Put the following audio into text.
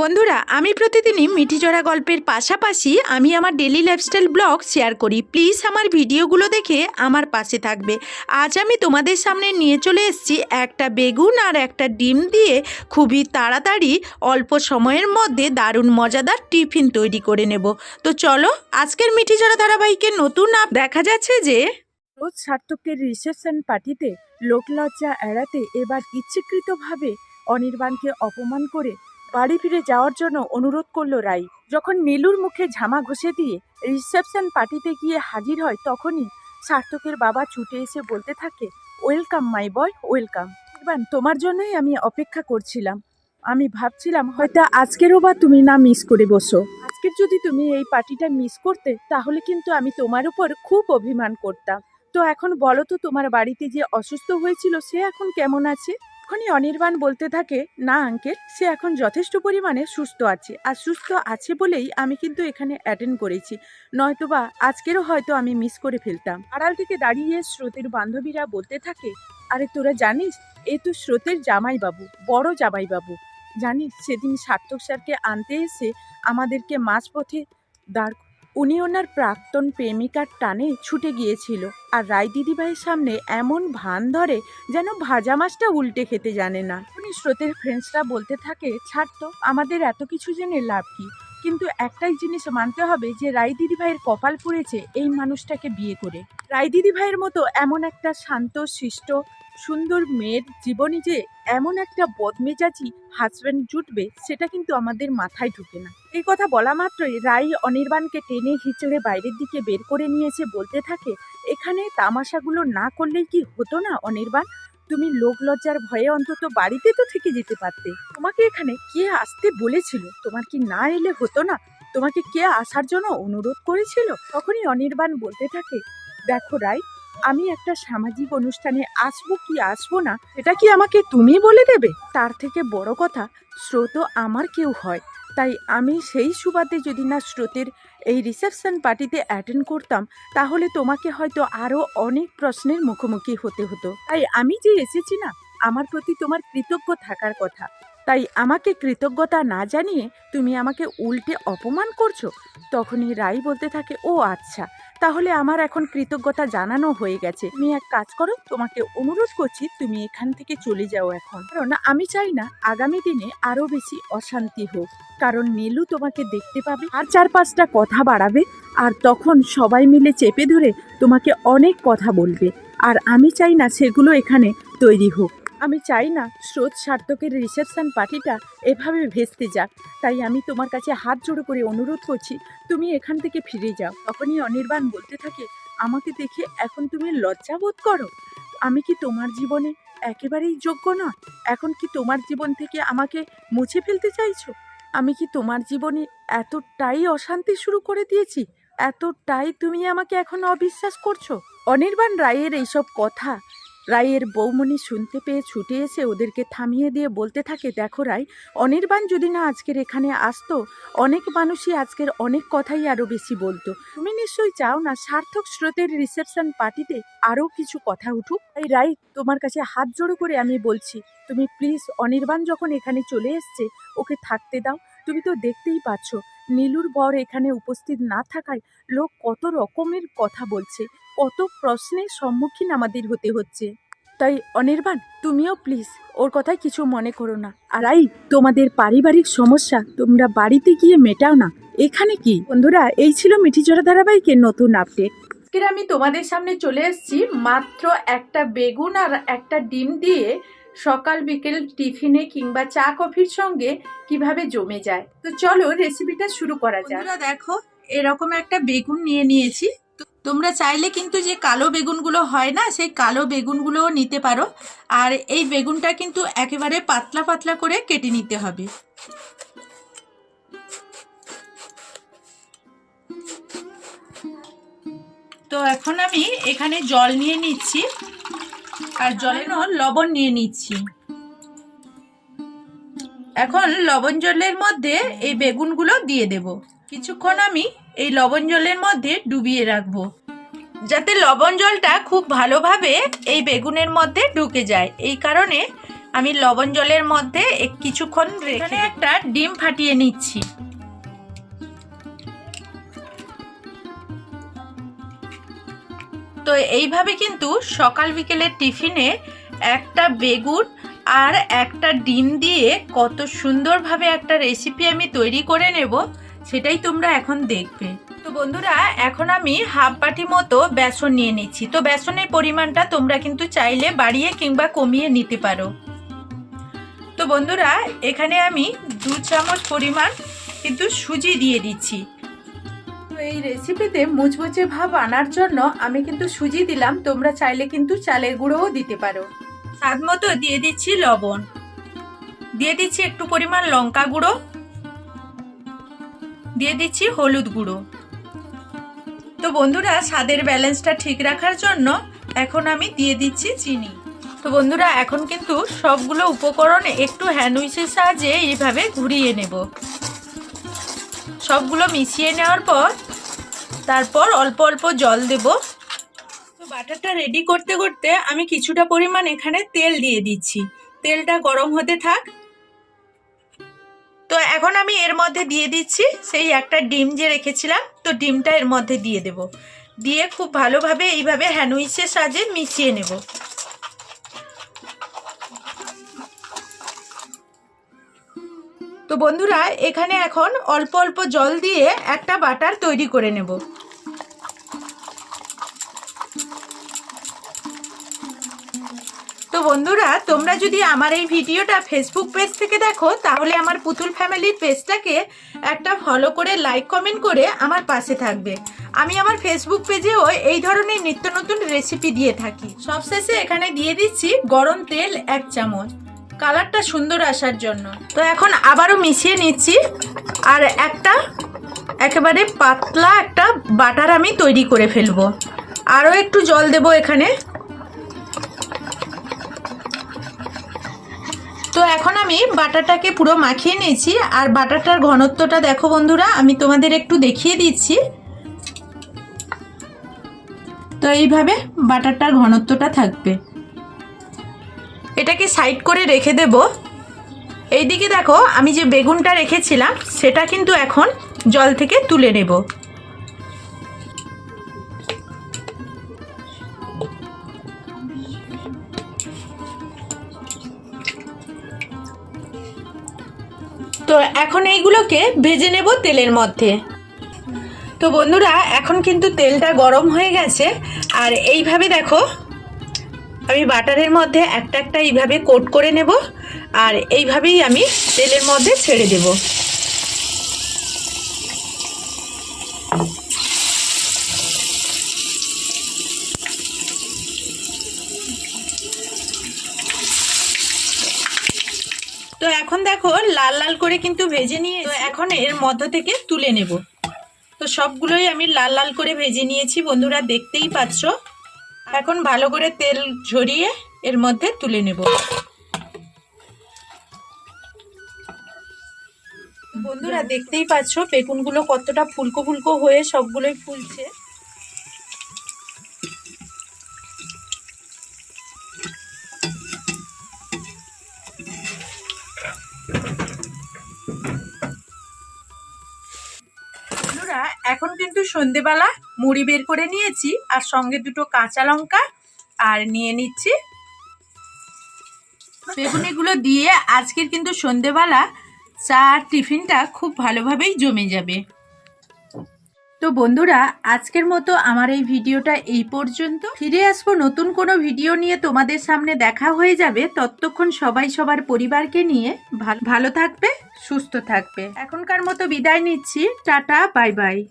বন্ধুরা, আমি প্রতিদিনই মিঠিজোড়া গল্পের পাশাপাশি আমি আমার ডেলি লাইফস্টাইল ব্লগ শেয়ার করি। প্লিজ আমার ভিডিওগুলো দেখে আমার পাশে থাকবে। আজ আমি তোমাদের সামনে নিয়ে চলে এসেছি একটা বেগুন আর একটা ডিম দিয়ে খুবই তাড়াতাড়ি অল্প সময়ের মধ্যে দারুণ মজাদার টিফিন তৈরি করে নেব। তো চলো, আজকের মিঠিজোড়া ধারাবাহিকের নতুন আপ দেখা যাচ্ছে যে রোজ সার্থকের রিসেপশন পার্টিতে লোকলজ্জা এড়াতে এবার ইচ্ছাকৃতভাবে অনির্বাণকে অপমান করে বাড়ি ফিরে যাওয়ার জন্য অনুরোধ করল রাই। যখন নীলুর মুখে ঝামা ঘষে দিয়ে রিসেপশন পার্টিতে গিয়ে হাজির হয়, তখনই সার্থকের বাবা ছুটে এসে বলতে থাকে, welcome, my boy, welcome. Anirban তোমার জন্যই আমি অপেক্ষা করছিলাম। আমি ভাবছিলাম হয়তো আজকেরও বা তুমি না মিস করে বসো। আজকের যদি তুমি এই পার্টিটা মিস করতে, তাহলে কিন্তু আমি তোমার উপর খুব অভিমান করতাম। তো এখন বলো তো, তোমার বাড়িতে যে অসুস্থ হয়েছিল, সে এখন কেমন আছে? তখনই অনির্বাণ বলতে থাকে, না, আঙ্কেল, সে এখন যথেষ্ট পরিমাণে সুস্থ আছে, আর সুস্থ আছে বলেই আমি কিন্তু এখানে অ্যাটেন্ড করেছি। নয়তোবা আজকেরও হয়তো আমি মিস করে ফেলতাম। আড়াল থেকে দাঁড়িয়ে স্রোতের বান্ধবীরা বলতে থাকে, আরে, তোরা জানিস, এ তো স্রোতের জামাইবাবু, বড় জামাইবাবু। জানিস, সেদিন সার্থক স্যারকে আনতে এসে আমাদেরকে মাঝপথে দাঁড় উনি ওনার প্রাক্তন প্রেমিকার টানে ছুটে গিয়েছিল আর রায় দিদিভাইয়ের সামনে এমন ভান ধরে যেন ভাজা মাছটা উল্টে খেতে জানে না। উনি স্রোতের ফ্রেন্ডসরা বলতে থাকে, ছাড় তো, আমাদের এত কিছু জেনে লাভ কি? কিন্তু একটাই জিনিস মানতে হবে যে রায় দিদিভাইয়ের কপাল পুড়েছে এই মানুষটাকে বিয়ে করে। রায় দিদিভাইয়ের মতো এমন একটা শান্ত, শিষ্ট সুন্দর মেয়ের জীবনে যে এমন একটা বদমেজাজি হাজব্যান্ড জুটবে, সেটা কিন্তু আমাদের মাথায় ঢুকে না। এই কথা বলা মাত্রই রাই অনির্বাণকে টেনে হিচড়ে বাইরের দিকে বের করে নিয়েছে বলতে থাকে, এখানে তামাশাগুলো না করলেই কি হতো না, অনির্বাণ? তুমি লোক লজ্জার ভয়ে অন্তত বাড়িতে তো থেকে যেতে পারতে। তোমাকে এখানে কে আসতে বলেছিল? তোমার কি না এলে হতো না? তোমাকে কে আসার জন্য অনুরোধ করেছিল? তখনই অনির্বাণ বলতে থাকে, দেখো রাই আমি একটা সামাজিক অনুষ্ঠানে আসব কি আসব না এটা কি আমাকে তুমি বলে দেবে? তার থেকে বড় কথা স্রোত আমার কেউ হয়। তাই আমি সেই সুবাদে যদি না স্রোতের এই রিসেপশন পার্টিতে অ্যাটেন্ড করতাম, তাহলে তোমাকে হয়তো আরও অনেক প্রশ্নের মুখোমুখি হতে হতো। তাই আমি যে এসেছি না, আমার প্রতি তোমার কৃতজ্ঞ থাকার কথা। তাই আমাকে কৃতজ্ঞতা না জানিয়ে তুমি আমাকে উল্টে অপমান করছ? তখনই রাই বলতে থাকে, ও আচ্ছা তাহলে আমার এখন কৃতজ্ঞতা জানানো হয়ে গেছে। তুমি এক কাজ করো, তোমাকে অনুরোধ করছি তুমি এখান থেকে চলে যাও এখন। কারণ আমি চাই না আগামী দিনে আরও বেশি অশান্তি হোক। কারণ নীলু তোমাকে দেখতে পাবে, আর চার পাঁচটা কথা বাড়াবে, আর তখন সবাই মিলে চেপে ধরে তোমাকে অনেক কথা বলবে। আর আমি চাই না সেগুলো এখানে তৈরি হোক। আমি চাই না স্রোত সার্থকের রিসেপশন পার্টিটা এভাবে ভেস্তে যাক। তাই আমি তোমার কাছে হাত জোড়ো করে অনুরোধ করছি, তুমি এখান থেকে ফিরে যাও। তখনই অনির্বাণ বলতে থাকে, আমাকে দেখে এখন তুমি লজ্জা বোধ করো? আমি কি তোমার জীবনে একেবারেই যোগ্য নয় এখন কি তোমার জীবন থেকে আমাকে মুছে ফেলতে চাইছো? আমি কি তোমার জীবনে এতটাই অশান্তি শুরু করে দিয়েছি? এতটাই তুমি আমাকে এখন অবিশ্বাস করছ? অনির্বাণ রায়ের এইসব কথা রায়ের বৌমণি শুনতে পেয়ে ছুটে এসে ওদেরকে থামিয়ে দিয়ে বলতে থাকে, দেখো রায়, অনির্বাণ যদি না আজকের এখানে আসতো, অনেক মানুষই আজকের অনেক কথাই আরও বেশি বলতো। তুমি নিশ্চয়ই চাও না সার্থক স্রোতের রিসেপশন পার্টিতে আরও কিছু কথা উঠুক? তাই রাই তোমার কাছে হাত জোড়ো করে আমি বলছি, তুমি প্লিজ অনির্বাণ যখন এখানে চলে এসছে, ওকে থাকতে দাও। তুমি তো দেখতেই পাচ্ছ, নীলুর বর এখানে উপস্থিত না থাকায় লোক কত রকমের কথা বলছে। কত প্রশ্নের সম্মুখীন আমাদের হতে হচ্ছে। তাই, অনির্বাণ, তুমিও প্লিজ ওর কথায় কিছু মনে করো না। আর আই, তোমাদের পারিবারিক সমস্যা, তোমরা বাড়িতে গিয়ে মেটাও না। এখানে কি? বন্ধুরা, এই ছিল মিঠিজোড়া ধারাবাহিকের নতুন আপডেট আজকের আমি তোমাদের সামনে চলে এসেছি মাত্র একটা বেগুন আর একটা ডিম দিয়ে সকাল বিকেল টিফিনে কিংবা চা কফির সঙ্গে কীভাবে জমে যায়। তো চলো রেসিপিটা শুরু করা যাক। দেখো, এরকম একটা বেগুন নিয়ে নিয়েছি। তোমরা চাইলে কিন্তু যে কালো বেগুনগুলো হয় না, সেই কালো বেগুনগুলোও নিতে পারো। আর এই বেগুনটা কিন্তু একেবারে পাতলা পাতলা করে কেটে নিতে হবে। তো এখন আমি এখানে জল নিয়ে নিচ্ছি। আর জলে লবণ নিয়ে নিচ্ছি। এখন লবণ জলের মধ্যে এই বেগুনগুলো দিয়ে দেব। কিছুক্ষণ আমি এই লবণ জলের মধ্যে ডুবিয়ে রাখব। যাতে লবণ জলটা খুব ভালোভাবে এই বেগুনের মধ্যে ঢুকে যায়। এই কারণে আমি লবণ জলের মধ্যে কিছুক্ষণ রেখে একটা ডিম ফাটিয়ে নিচ্ছি। তো এইভাবে কিন্তু সকাল বিকেলের টিফিনে একটা বেগুন আর একটা ডিম দিয়ে কত সুন্দরভাবে একটা রেসিপি আমি তৈরি করে নেব। সেটাই তোমরা এখন দেখবে। তো বন্ধুরা, এখন আমি হাফ বাটি মতো বেসন নিয়ে নিচ্ছি। তো বেসনের পরিমাণটা তোমরা কিন্তু চাইলে বাড়িয়ে কিংবা কমিয়ে নিতে পারো। তো বন্ধুরা, এখানে আমি দু চামচ পরিমাণ কিন্তু সুজি দিয়ে দিচ্ছি। তো এই রেসিপিতে মুচমুচে ভাব আনার জন্য আমি কিন্তু সুজি দিলাম। তোমরা চাইলে কিন্তু চালের গুঁড়োও দিতে পারো। স্বাদ মতো দিয়ে দিচ্ছি লবণ। দিয়ে দিচ্ছি একটু পরিমাণ লঙ্কা গুঁড়ো। দিয়ে দিচ্ছি হলুদ গুঁড়ো। তো বন্ধুরা, স্বাদের ব্যালেন্সটা ঠিক রাখার জন্য এখন আমি দিয়ে দিচ্ছি চিনি। তো বন্ধুরা, এখন কিন্তু সবগুলো উপকরণ একটু হ্যান্ড উইচের সাহায্যে এইভাবে ঘুরিয়ে নেব। সবগুলো মিশিয়ে নেওয়ার পর, তারপর অল্প অল্প জল দেব। তো বাটারটা রেডি করতে করতে আমি কিছুটা পরিমাণ এখানে তেল দিয়ে দিচ্ছি। তেলটা গরম হতে থাক তো এখন আমি এর মধ্যে দিয়ে দিচ্ছি সেই একটা ডিম যে রেখেছিলাম, তো ডিমটা এর মধ্যে দিয়ে দেব। দিয়ে খুব ভালোভাবে এইভাবে হ্যান্ডউইচের সাজে মিশিয়ে নেব। তো বন্ধুরা, এখানে এখন অল্প অল্প জল দিয়ে একটা বাটার তৈরি করে নেব। বন্ধুরা, তোমরা যদি আমার এই ভিডিওটা ফেসবুক পেজ থেকে দেখো, তাহলে আমার পুতুল ফ্যামিলির পেজটাকে একটা ফলো করে লাইক কমেন্ট করে আমার পাশে থাকবে। আমি আমার ফেসবুক পেজেও এই ধরনের নিত্য নতুন রেসিপি দিয়ে থাকি। সবশেষে এখানে দিয়ে দিচ্ছি গরম তেল এক চামচ। কালারটা সুন্দর আসার জন্য। তো এখন আবারও মিশিয়ে নিচ্ছি। আর একটা একেবারে পাতলা একটা বাটার আমি তৈরি করে ফেলব। আরও একটু জল দেবো এখানে। তো এখন আমি বাটারটাকে পুরো মাখিয়ে নিয়েছি, আর বাটারটার ঘনত্বটা দেখো বন্ধুরা, আমি তোমাদের একটু দেখিয়ে দিচ্ছি। তো এইভাবে বাটারটার ঘনত্বটা থাকবে। এটাকে সাইড করে রেখে দেব। এইদিকে দেখো, আমি যে বেগুনটা রেখেছিলাম, সেটা কিন্তু এখন জল থেকে তুলে নেব। তো এখন এইগুলোকে ভেজে নেব তেলের মধ্যে। তো বন্ধুরা, এখন কিন্তু তেলটা গরম হয়ে গেছে। আর এইভাবে দেখো, আমি বাটারের মধ্যে একটা একটা এইভাবে কোট করে নেব। আর এইভাবেই আমি তেলের মধ্যে ছেড়ে দেব। তো এখন দেখো লাল লাল করে কিন্তু ভেজে নিয়ে তো এখন এর মধ্য থেকে তুলে নেব। তো সবগুলোই আমি লাল লাল করে ভেজে নিয়েছি, বন্ধুরা দেখতেই পাচ্ছ। এখন ভালো করে তেল ঝরিয়ে এর মধ্যে তুলে নেব। বন্ধুরা দেখতেই পাচ্ছ, বেগুনগুলো কতটা ফুলকো ফুলকো হয়ে সবগুলোই ফুলছে। এখন কিন্তু সন্ধেবেলা মুড়ি বের করে নিয়েছি, আর সঙ্গে দুটো কাঁচা লঙ্কা, আর নিয়ে নিচ্ছি। বেগুনিগুলো দিয়ে আজকের কিন্তু সন্ধেবেলা চা আর টিফিনটা খুব ভালোভাবেই জমে যাবে। তো বন্ধুরা, আজকের মতো আমার এই ভিডিওটা এই পর্যন্ত। ফিরে আসব নতুন কোনো ভিডিও নিয়ে তোমাদের সামনে দেখা হয়ে যাবে ততক্ষণ সবাই সবার পরিবারকে নিয়ে। ভাল- ভালো থাকবে, সুস্থ থাকবে। এখনকার মতো বিদায় নিচ্ছি। Tata, bye bye.